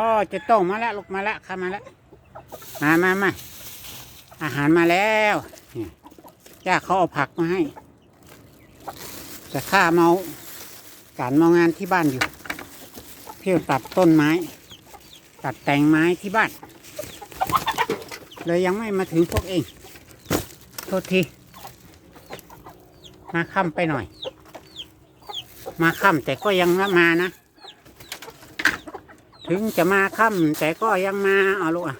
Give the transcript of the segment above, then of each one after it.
อ๋อจะต้งมาแล้วลูกมาแล้วข้ามาแล้วมามามาอาหารมาแล้วนี่ย่าเขาเอาผักมาให้จะข้าเมาการเมางานที่บ้านอยู่เที่ยวตัดต้นไม้ ตัดแต่งไม้ที่บ้าน เลยยังไม่มาถึงพวกเอง โทษที มาค่ำไปหน่อย มาค่ำแต่ก็ยังมานะ ถึงจะมาค่ำแต่ก็ยังมาเอาลูกอะ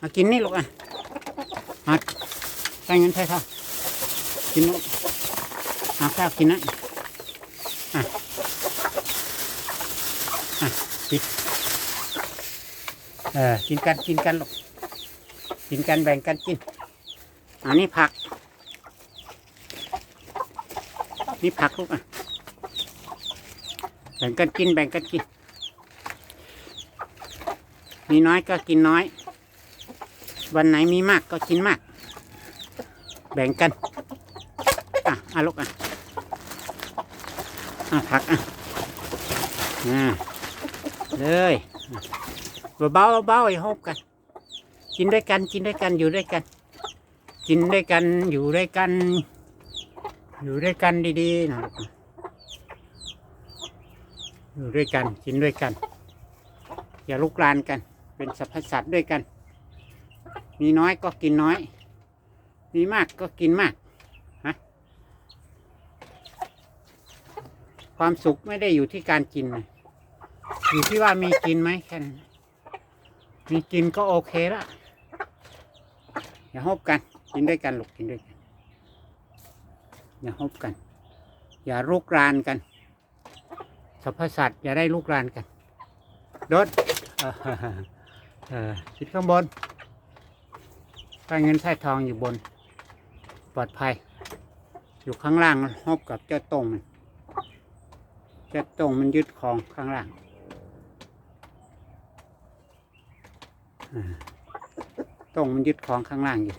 มากินนี่ลูกอะมาใช้เงินใช่ค่ะกินลูกเอาข้าวกินนะอะอะกินเออกินกันกินกันลูกกินกันแบ่งกันกินอันนี้ผัก นี่ผักลูกอะแบ่งกันกินแบ่งกันกิน มีน้อยก็กินน้อย วันไหนมีมากก็กินมาก แบ่งกัน อะอาลูกอะอะผักอะอ่าเลยเบาๆเบาๆไอ้ฮบกัน กินด้วยกันกินด้วยกันอยู่ด้วยกัน กินด้วยกันอยู่ด้วยกัน อยู่ด้วยกันดีๆนะลูกนะอยู่ด้วยกันกินด้วยกัน อย่าลุกลานกัน เป็นสรรพสัตว์ด้วยกัน มีน้อยก็กินน้อย มีมากก็กินมากฮะความสุขไม่ได้อยู่ที่การกินนะอยู่ที่ว่ามีกินไหมแค่นั้นมีกินก็โอเคละอย่าฮบกัน กินด้วยกันลูกกินด้วยกัน อย่าฮบกัน อย่าลุกรานกันสรรพสัตว์อย่าได้ลุกรานกันโดด เออติดข้างบนใส่เงินใส่ทองอยู่บน ปลอดภัย อยู่ข้างล่างฮอบกับเจ้าตรงมันเจ้าตรงมันยึดของข้างล่างอ่าตรงมันยึดของข้างล่างอยู่